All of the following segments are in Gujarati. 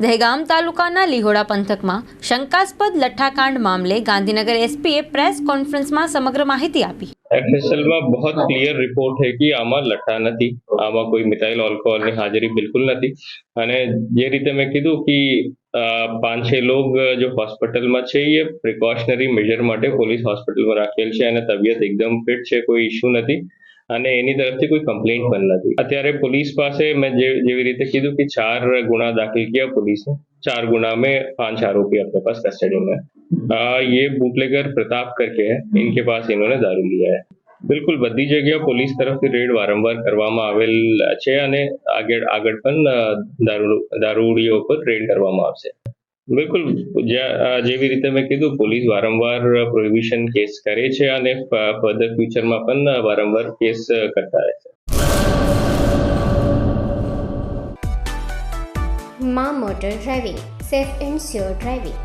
દહેગામ તાલુકાના લીહોડા પંથકમાં શંકાસ્પદ લઠ્ઠાકાંડ મામલે ગાંધીનગર એસપીએ પ્રેસ કોન્ફરન્સમાં સમગ્ર માહિતી આપી. એફએસએલમાં બહુ ક્લિયર રિપોર્ટ है કે આમાં લઠ્ઠા નથી, આમાં કોઈ મિથાઇલ આલ્કોહોલની હાજરી બિલકુલ નથી. અને જે રીતે મેં કીધું કે પાંચ છ લોગ જો હોસ્પિટલમાં છે, એ પ્રિકોશનરી મેજર માટે પોલીસ હોસ્પિટલમાં રાખેલ છે અને તબિયત એકદમ ફિટ છે, કોઈ ઇશ્યુ નથી. અને એની તરફથી કોઈ કમ્પ્લેન્ટ પણ નથી અત્યારે પોલીસ પાસે મેં જે જેવી રીતે કીધું कि चार गुना दाखिल किया पुलिस ने चार गुना में पांच आरोपी अपने पास कस्टडी में है। आ, ये बूटलेगर प्रताप करके है इनके पास इन्होंने दारू लिया है બિલકુલ બધી જગ્યા પોલીસ તરફથી રેડ વારંવાર કરવામાં આવેલ છે અને આગળ આગળ પણ અ, દારૂ દારૂડીઓ પર રેડ કરવામાં આવશે બિલકુલ. જેવી રીતે મેં કીધું, પોલીસ વારંવાર પ્રોહિબિશન કેસ કરે છે અને ફર્ધર ફ્યુચરમાં પણ વારંવાર કેસ કરતા રહેશે માં motor driving, safe and sure driving.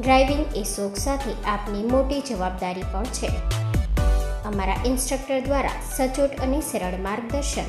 Driving એ શોખ સાથે આપની મોટી જવાબદારી પણ છે. અમારા ઇન્સ્ટ્રક્ટર દ્વારા સચોટ અને સરળ માર્ગદર્શન.